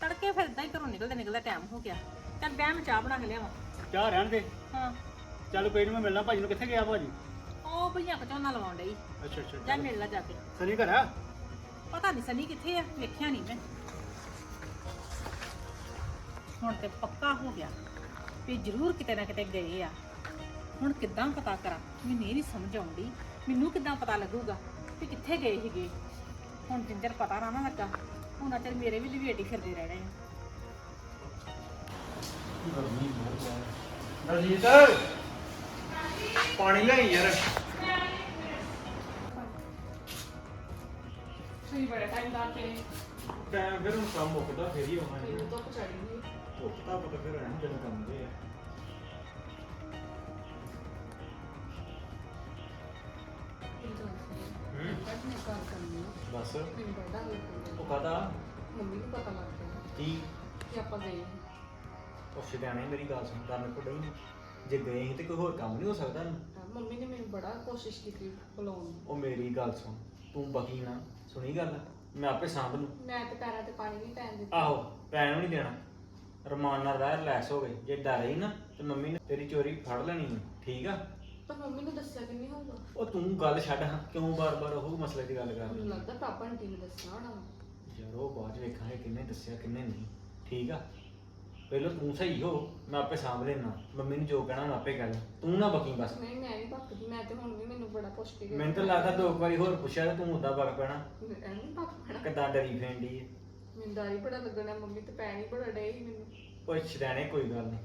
ਤੜਕੇ ਫਿਰ ਹੀ ਘਰੋਂ ਨਿਕਲਦੇ ਨਿਕਲਦੇ ਟਾਈਮ ਹੋ ਗਿਆ। ਚੱਲ ਵਿਆਹ ਮੈਂ ਚਾਹ ਬਣਾ ਕੇ ਲਿਆਵਾਂ। ਚਾਹ ਰਹਿਣ ਦੇ। ਹਾਂ। ਚੱਲ ਕੋਈ ਨਹੀਂ ਮੈਂ ਮਿਲਣਾ ਭਾਜੀ ਨੂੰ। ਕਿੱਥੇ ਗਿਆ ਭਾਜੀ? ਉਹ ਭਈਆ ਕਚੌਨਾ ਲਵਾਉਣ ਡਈ। ਅੱਛਾ ਅੱਛਾ ਜਾ ਮਿਲ ਲੈ ਜਾ ਕੇ। ਸਨੀ ਘਰ ਆ? ਪਤਾ ਨਹੀਂ ਸਨੀ ਕਿੱਥੇ ਆ ਵੇਖਿਆ ਨਹੀਂ ਮੈਂ। ਹੁਣ ਤੇ ਪੱਕਾ ਹੋ ਗਿਆ ਵੀ ਜ਼ਰੂਰ ਕਿਤੇ ਨਾ ਕਿਤੇ ਗਏ ਆ। ਹੁਣ ਕਿੱਦਾਂ ਪਤਾ ਕਰਾਂ? ਮੈਨੂੰ ਇਹ ਨਹੀਂ ਸਮਝ ਆਉਂਦੀ ਮੈਨੂੰ ਕਿੱਦਾਂ ਪਤਾ ਲੱਗੂਗਾ ਵੀ ਕਿੱਥੇ ਗਏ ਸੀਗੇ। ਹੁਣ ਜਿੰਦਰ ਪਤਾ ਨਾ ਨਾ ਲੱਗਾ ਹੁਣ ਚਿਰ ਮੇਰੇ ਵੀ ਲਵੇਟੀ ਫਿਰਦੇ ਰਹਿਣੇ ਆ। ਦਲਜੀਤ ਪਾਣੀ ਲੈ ਯਾਰ। ਤੁਸੀਂ ਬੜਾ ਟਾਈਮ ਦਾ ਕੇ। ਟਾਈਮ ਫਿਰ ਹੁਣ ਕੰਮ ਮੁੱਕਦਾ ਫੇਰ ਹੀ ਆਉਣਾ ਮੈਨੂੰ ਧੁੱਪ ਚੜੀ ਗਈ ਧੁੱਪਤਾ ਪਤਾ ਫਿਰ ਰਹਿਣ ਜਦੋਂ ਕੰਮ ਦੇ ਆ। ਬਸ ਮੈਨੂੰ ਬੜਾ ਉਹ ਕਹਦਾ ਮੰਮੀ ਨੂੰ ਪਤਾ ਲੱਗ ਗਿਆ। ਕੀ? ਕਿ ਆਪਾਂ ਗਏ ਉਹ ਸਿਧਾਣੇ ਮੇਰੀ ਗੱਲ ਸੁਣ ਕਰਨ ਕੋ ਨਹੀਂ ਜੇ ਗਏ ਸੀ ਤੇ ਕੋਈ ਹੋਰ ਕੰਮ ਨਹੀਂ ਹੋ ਸਕਦਾ ਹਾਂ, ਮੰਮੀ ਨੇ ਮੈਨੂੰ ਬੜਾ ਕੋਸ਼ਿਸ਼ ਕੀਤੀ ਬੁਲਾਉਣ ਦੀ। ਉਹ ਮੇਰੀ ਗੱਲ ਸੁਣ ਤੂੰ ਬਕੀ ਨਾ ਸੁਣੀ ਗੱਲ? ਮੈਂ ਆਪੇ ਸਾਂਭ ਲੂ। ਮੈਂ ਤੇ ਪੈਰਾਂ ਤੇ ਪਾਣੀ ਨਹੀਂ ਪੈਣ ਦਿੱਤਾ। ਆਹੋ ਪੈਣ ਵੀ ਨਹੀਂ ਦੇਣਾ। ਰਮਾਨ ਨਾਲ ਰਹਿ ਰਿਲੈਕਸ ਹੋ ਗਏ। ਜੇ ਡਰ ਰਹੀ ਨਾ ਤੇ ਮੰਮੀ ਨੇ ਤੇਰੀ ਚੋਰੀ ਫੜ ਲੈਣੀ ਹੈ ਠੀਕ ਆ? ਪਰ ਮੰਮੀ ਨੂੰ ਦੱਸਿਆ ਕਿ ਨਹੀਂ ਹੋਊਗਾ। ਉਹ ਤੂੰ ਗੱਲ ਛੱਡ ਹਾਂ ਕਿਉਂ ਬਾਰ-ਬਾਰ ਉਹ ਮਸਲੇ ਦੀ ਗੱਲ ਕਰ ਮੈਨੂੰ ਲੱਗਦਾ ਪਾਪਾ ਆਂਟੀ ਨੂੰ ਦੱਸਣਾ ਹੋਣਾ ਵਾ। ਯਾਰ ਉਹ ਬਾਅਦ 'ਚ ਵੇਖਾਂਗੇ ਕਿੰਨੇ ਦੱਸਿਆ ਕਿੰਨੇ ਨਹੀਂ। ਠੀਕ ਆ? ਪਹਿਲਾਂ ਤੂੰ ਸਹੀ ਹੋ ਮੈਂ ਆਪੇ ਸਾਂਭ ਲੈਣਾ ਮੰਮੀ ਨੂੰ ਜੋ ਕਹਿਣਾ ਮੈਂ ਆਪੇ ਕਹਿ ਲਾਂ ਤੂੰ ਨਾ ਬਕੀ ਬਸ। ਨਹੀਂ ਮੈਂ ਨਹੀਂ ਭੱਕਦੀ ਮੈਂ ਤੇ ਹੁਣ ਵੀ ਮੈਨੂੰ ਬੜਾ ਪੁੱਛ ਗਈ ਮੈਨੂੰ ਤਾਂ ਲੱਗਦਾ ਦੋ ਕੁ ਵਾਰੀ ਹੋਰ ਪੁੱਛਿਆ ਤੇ ਤੂੰ ਉਦਾਂ ਬਕ ਪੈਣਾ। ਮੈਂ ਨਹੀਂ ਭੱਕਣਾ ਕਿੱਦਾਂ ਡਰੀ ਫੈਂਡੀ ਹੈ ਮੈਨੂੰ ਡਰ ਹੀ ਬੜਾ ਲੱਗਣਾ ਮੰਮੀ ਤੇ ਪੈਣ ਹੀ ਬੜਾ ਡੇ ਮੈਨੂੰ। ਓਏ ਛਡਾਣੇ ਕੋਈ ਗੱਲ ਨਹੀਂ।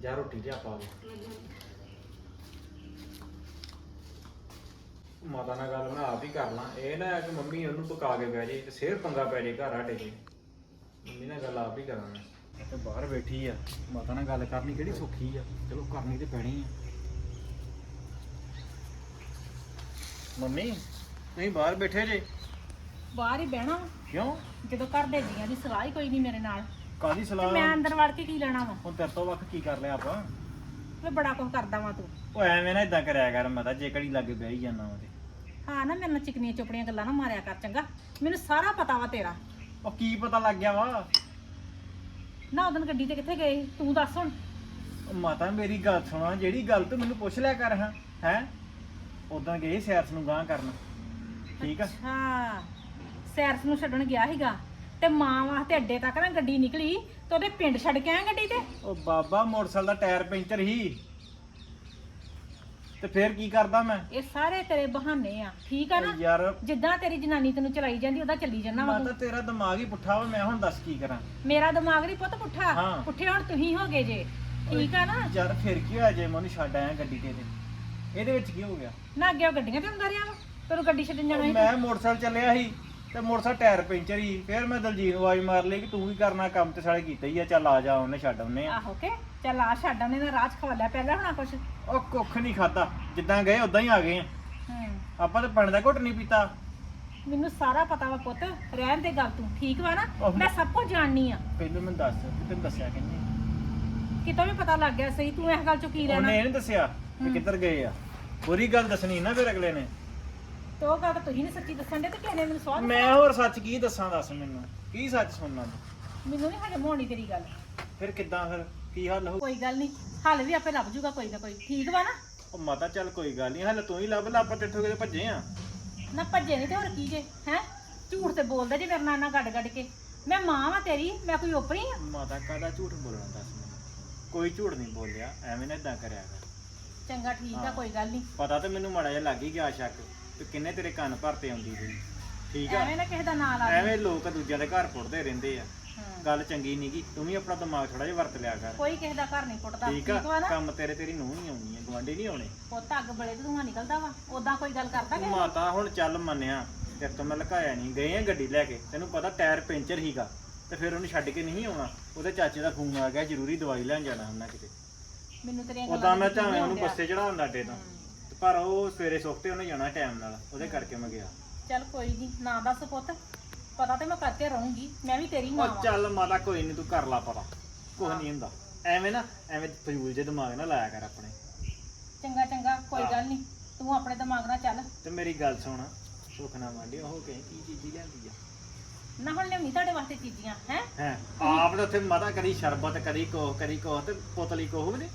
ਜਾ ਰੋਟੀ ਲਿਆ ਪਾ ਦੇ। ਮਾਤਾ ਨਾਲ ਗੱਲ ਮੈਂ ਆਪ ਹੀ ਕਰ ਲਾਂ। ਇਹ ਨਾ ਕਿ ਮੰਮੀ ਉਹਨੂੰ ਪਕਾ ਕੇ ਬਹਿ ਜੇ ਤੇ ਸਿਰ ਪੰਗਾ ਪੈ ਜੇ ਘਰ ਆਟੇ ਜੀ ਮੰਮੀ ਨਾਲ ਗੱਲ ਆਪ ਹੀ ਕਰਾਂਗਾ। ਤੇ ਬਾਹਰ ਬੈਠੀ ਆ ਮਾਤਾ ਨਾਲ ਗੱਲ ਕਰਨੀ ਕਿਹੜੀ ਸੌਖੀ ਆ? ਚਲੋ ਕਰਨੀ ਤੇ ਪੈਣੀ ਆ। ਮੰਮੀ ਤੁਸੀਂ ਬਾਹਰ ਬੈਠੇ ਜੇ? ਬਾਹਰ ਹੀ ਬਹਿਣਾ। ਕਿਉਂ? ਜਦੋਂ ਘਰ ਦੇ ਜੀਆਂ ਦੀ ਸਲਾਹ ਹੀ ਕੋਈ ਨਹੀਂ ਮੇਰੇ ਨਾਲ। ਕਾਦੀ ਸਲਾਹ? ਮੈਂ ਅੰਦਰ ਵੜ ਕੇ ਕੀ ਲੈਣਾ ਵਾ? ਹੁਣ ਤੇਰੇ ਤੋਂ ਵੱਖ ਕੀ ਕਰ ਲਿਆ ਆਪਾਂ? ਮੈਂ ਬੜਾ ਕੁਝ ਕਰਦਾ ਵਾਂ ਤੂੰ। ਉਹ ਐਵੇਂ ਨਾ ਇਦਾਂ ਕਰਿਆ ਕਰ ਮੈਂ ਤਾਂ ਜੇ ਘੜੀ ਲੱਗੇ ਬਹਿ ਹੀ ਜਾਣਾ ਉਹਦੇ ਹਾਂ ਨਾ ਮੇਰੇ ਨਾਲ ਚਿਕਨੀਆਂ ਚੁਪੜੀਆਂ ਗੱਲਾਂ ਨਾ ਮਾਰਿਆ ਕਰ ਚੰਗਾ। ਮੈਨੂੰ ਸਾਰਾ ਪਤਾ ਵਾ ਤੇਰਾ। ਉਹ ਕੀ ਪਤਾ ਲੱਗ ਗਿਆ ਵਾ? ਨਾ ਉਦੋਂ ਗੱਡੀ ਤੇ ਕਿੱਥੇ ਗਏ? ਸੀ? ਤੂੰ ਦੱਸ ਹੁਣ। ਉਹ ਮਾਤਾ ਮੇਰੀ ਗੱਲ ਸੁਣਾ ਜਿਹੜੀ ਗੱਲ ਤੂੰ ਮੈਨੂੰ ਪੁੱਛ ਲਿਆ ਕਰ ਹਾਂ ਹੈ? ਉਦਾਂ ਗਏ ਸਿਆਰਸ ਨੂੰ ਗਾਂ ਕਰਨ। ਠੀਕ ਆ? ਅੱਛਾ। ਸੈਰਸ ਨੂੰ ਛੱਡਣ ਗਿਆ ਸੀਗਾ। ਤੇ ਮਾਂ ਵਾਸਤੇ ਅੱਡੇ ਤੱਕ ਨਾ ਗੱਡੀ ਨਿਕਲੀ ਤੇ ਉਹਦੇ ਪਿੰਡ ਛੱਡ ਕੇ ਆਇਆ ਗੱਡੀ ਤੇ? ਉਹ ਬਾਬਾ ਮੋਟਰਸਾਈਕਲ ਦਾ ਟਾਇਰ ਪੈਂਚਰ ਹੀ ਤੇ ਫੇਰ ਕੀ ਕਰਦਾ ਮੈਂ? ਇਹ ਸਾਰੇ ਤੇਰੇ ਬਹਾਨੇ ਆ ਠੀਕ ਆ ਨਾ? ਯਾਰ। ਜਿੱਦਾਂ ਤੇਰੀ ਜਨਾਨੀ ਤੈਨੂੰ ਚਲਾਈ ਜਾਂਦੀ ਉਹਦਾ ਚੱਲੀ ਜਾਂਦਾ ਵਾ ਮਾਤਾ ਤੂੰ। ਤੇਰਾ ਦਿਮਾਗ ਹੀ ਪੁੱਠਾ ਵਾ ਮੈਂ ਹੁਣ ਦੱਸ ਕੀ ਕਰਾਂ? ਮੇਰਾ ਦਿਮਾਗ ਨਹੀਂ ਪੁੱਤ ਪੁੱਠਾ? ਹਾਂ। ਪੁੱਠੇ ਹੁਣ ਤੁਸੀਂ ਹੋ ਗਏ ਜੇ। ਠੀਕ ਆ ਨਾ? ਯਾਰ ਫਿਰ ਕੀ ਹੋਇਆ ਜੇ ਮੈਂ ਉਹਨੂੰ ਛੱਡ ਆਇਆ ਗੱਡੀ ਤੇ ਤੇ? ਇਹਦੇ ਵਿੱਚ ਕੀ ਹੋ ਗਿਆ? ਨਾ ਅੱਗੇ ਉਹ ਗੱਡੀਆਂ ਤੇ ਹੁੰਦਾ ਰਿਹਾ ਵਾ ਤੈਨੂੰ ਗੱਡੀ ਛੱਡਣ ਜਾਣਾ ਸੀ ਮੈਂ ਮੋਟਰਸਾਈਕਲ ਚੱਲਿਆ ਸੀ। ਤੇ ਮੋਟਰਸਾਈਕਲ ਟਾਇਰ ਪੈਂਚਰ ਹੀ। ਫਿਰ ਮੈਂ ਦਲਜੀਤ ਨੂੰ ਆਵਾਜ਼ ਮਾਰ ਲਈ ਕਿ ਤੂੰ ਵੀ ਕਰਨਾ ਕੰਮ ਤੇ ਸਾਲੇ ਕੀਤਾ ਹੀ ਆ ਚੱਲ ਆ ਜਾ ਉਹਨੇ ਛੱਡ ਆਉਨੇ ਆ। ਆਹੋ ਕੇ ਚੱਲ ਆ ਛੱਡ ਉਹਨੇ ਨਾ ਰਾਜ ਖਵਾਲਿਆ ਪਹਿਲਾਂ ਹੋਣਾ ਕੁਛ। ਉਹ ਕੁੱਖ ਨਹੀਂ ਖਾਦਾ ਜਿੱਦਾਂ ਗਏ ਉਦਾਂ ਹੀ ਆ ਗਏ ਆ। ਹੂੰ। ਆਪਾਂ ਤਾਂ ਪਾਣੀ ਦਾ ਘੁੱਟ ਨਹੀਂ ਪੀਤਾ। ਮੈਨੂੰ ਸਾਰਾ ਪਤਾ ਵਾ ਪੁੱਤ ਰਹਿਣ ਦੇ ਗੱਲ ਤੂੰ ਠੀਕ ਵਾ ਨਾ? ਆਹੋ। ਮੈਂ ਸਭ ਕੁਝ ਜਾਣਨੀ ਆ। ਪਹਿਲਾਂ ਮੈਨੂੰ ਦੱਸ ਤੈਨੂੰ ਦੱਸਿਆ ਕਿੰਨੇ ਕਿਤੋਂ ਵੀ ਪਤਾ ਲੱਗ ਗਿਆ ਸਹੀ ਤੂੰ ਇਸ ਗੱਲ ਚੋਂ ਕੀ ਲੈਣਾ? ਉਹਨੇ ਇਹ ਨਹੀਂ ਦੱਸਿਆ ਕਿ ਕਿੱਧਰ ਗਏ ਆ। ਪੂਰੀ ਗੱਲ ਦੱਸਣੀ ਨਾ ਫਿਰ ਅਗਲੇ ਨੇ। ਤੇ ਉਹ ਗੱਲ ਤਾਂ ਤੁਸੀਂ ਨਹੀਂ ਸੱਚੀ ਦੱਸਣ ਦੇ ਤੇ ਕਿਹਨੇ ਮੈਨੂੰ ਸਵਾਦ ਮੈਂ ਹੋਰ ਸੱਚ ਕੀ ਦੱਸਾਂ ਦੱਸ ਮੈਨੂੰ? ਕੀ ਸੱਚ ਸੁਣਨਾ ਤੂੰ? ਮੈਨੂੰ ਨਹੀਂ ਹਜਮ ਹੋਣੀ ਤੇਰੀ ਗੱਲ। ਫਿਰ ਕਿੱਦਾਂ ਫਿਰ? ਕੀ ਹੱਲ ਹੋ ਕੋਈ ਗੱਲ ਨਹੀਂ ਹੱਲ ਵੀ ਆਪੇ ਲੱਭ ਜੂਗਾ ਕੋਈ ਨਾ ਕੋਈ। ਠੀਕ ਵਾ ਨਾ? ਉਹ ਮਾਤਾ ਚੱਲ ਕੋਈ ਗੱਲ ਨਹੀਂ ਹੱਲ ਤੂੰ ਹੀ ਲੱਭ ਲਾ ਆਪਾਂ ਤੇਥੋਂ ਕਿਤੇ ਭੱਜੇ ਆ। ਨਾ ਭੱਜੇ ਨਹੀਂ ਤੇ ਹੋਰ ਕੀ ਜੇ ਹੈ? ਝੂਠ ਤੇ ਬੋਲਦਾ ਜੇ ਮੇਰੇ ਨਾਲ ਇੰਨਾ ਗੱਡ ਗੱਡ ਕੇ। ਮੈਂ ਮਾਂ ਵਾਂ ਤੇਰੀ ਮੈਂ ਕੋਈ ਓਪਰੀ ਆ? ਮਾਤਾ ਕਾਦਾ ਝੂਠ ਬੋਲਣਾ ਦੱਸ ਮੈਨੂੰ? ਕੋਈ ਝੂਠ ਨਹੀਂ ਬੋਲਿਆ ਐਵੇਂ ਨਾ ਇਦਾਂ ਕਰਿਆ ਕਰ। ਚੰਗਾ ਠੀਕ ਆ ਹਾਂ। ਕੋਈ ਗੱਲ ਨਹੀਂ ਪਤਾ ਤੇ ਮੈਨੂੰ ਮਾੜਾ ਜਿਹਾ ਲੱਗ ਹੀ ਗਿਆ ਸ਼ੱਕ। ਕਿ ਕਿੰਨੇ ਤੇਰੇ ਕੰਨ ਭਰਤੇ ਆਉਂਦੀ ਸੀ। ਠੀਕ ਆ? ਐਵੇਂ ਨਾ ਕਿਸੇ ਦਾ ਨਾਂ ਲਾ ਦੇ। ਐਵੇਂ ਲੋਕ ਦੂਜਿਆਂ ਦੇ ਘਰ ਪੁੱਟਦੇ ਰਹਿੰਦੇ ਆ। ਹਾਂ। ਗੱਲ ਚੰਗੀ ਨਹੀਂਗੀ ਤੂੰ ਵੀ ਆਪਣਾ ਦਿਮਾਗ ਥੋੜਾ ਜਿਹਾ ਵਰਤ ਲਿਆ ਕਰ। ਕੋਈ ਕਿਸੇ ਦਾ ਘਰ ਨਹੀਂ ਪੁੱਟਦਾ ਠੀਕ ਆ? ਨਾ? ਕੰਮ ਤੇਰੇ ਤੇਰੀ ਨੂੰ ਹੀ ਆਉਣੀ ਆ ਗਵਾਂਢੀ ਨਹੀਂ ਆਉਣੇ। ਪੁੱਤ ਅੱਗ ਬਲੇ ਤੇ ਧੂੰਆਂ ਨਿਕਲਦਾ ਵਾ। ਉਦਾਂ ਕੋਈ ਗੱਲ ਕਰਦਾ ਕਿ ਮਾਤਾ ਹੁਣ ਚੱਲ ਮੰਨਿਆ ਤੇਰੇ ਤੋਂ ਮੈਂ ਲੁਕਾਇਆ ਨਹੀਂ ਗਏ ਆ ਗੱਡੀ ਲੈ ਕੇ ਤੈਨੂੰ ਪਤਾ ਟਾਇਰ ਪੈਂਚਰ ਹੀਗਾ ਤੇ ਫਿਰ ਉਹਨੂੰ ਛੱਡ ਕੇ ਨਹੀਂ ਆਉਣਾ। ਉਹਦੇ ਚਾਚੇ ਦਾ ਫੋਨ ਆ ਗਿਆ ਜ਼ਰੂਰੀ ਦਵਾਈ ਲੈਣ ਜਾਣਾ ਉਹਨਾਂ ਕਿਤੇ। ਮੈਨੂੰ ਤੇਰੀਆਂ ਉਦਾਂ ਮੈਂ ਨਹੀਂ ਉਹਨੂੰ। ਬੱਸੇ ਚੜਾਉਂਦਾ ਅੱਡੇ ਤੋਂ। ਤੇ ਪਰ ਉਹ ਸਵੇਰੇ ਸੁੱਤੇ ਉਹਨੇ ਜਾਣਾ ਟਾਈਮ ਨਾਲ ਉਹਦੇ ਕਰਕੇ ਮੈਂ ਗਿਆ। ਚੱਲ ਕੋਈ ਨਹੀਂ ਨਾ ਦੱਸ ਪੁੱਤ ਪਤਾ ਤੇ ਮੈਂ ਕਰਕੇ ਰਹੂੰਗੀ ਮੈਂ ਵੀ ਤੇਰੀ ਮਾਂ ਉਹ ਵਾਂ। ਚੱਲ ਮਾਤਾ ਕੋਈ ਨਹੀਂ ਤੂੰ ਕਰ ਲਾ ਪਤਾ ਕੁਝ ਨਹੀਂ ਹੁੰਦਾ। ਐਵੇਂ ਨਾ ਐਵੇਂ ਫਜ਼ੂਲ ਜੇ ਦਿਮਾਗ ਨਾ ਲਾਇਆ ਕਰ ਆਪਣੇ। ਚੰਗਾ ਚੰਗਾ ਕੋਈ ਹਾਂ। ਗੱਲ ਨਹੀਂ ਤੂੰ ਆਪਣੇ ਦਿਮਾਗ ਨਾਲ ਚੱਲ। ਤੇ ਮੇਰੀ ਗੱਲ ਸੁਣ ਸੁੱਖ ਨਾ ਮੰਡੀ ਉਹ ਕਹੇ ਕੀ ਚੀਜ਼ੀ ਲਿਆਂਦੀ ਆ? ਨਾ ਹੁਣ ਲਿਆਉਣੀ ਤੁਹਾਡੇ ਵਾਸਤੇ ਚੀਜ਼ੀਆਂ ਹੈ? ਹੈ ਆਪ ਤਾਂ ਉੱਥੇ ਮਾਤਾ ਕਦੀ ਸ਼ਰਬਤ ਕਦੀ ਕੋਹ ਕਦੀ ਕੋਹ ਤੇ ਪੁਤਲੀ ਕੋਹ ਵੀ ਨੀ।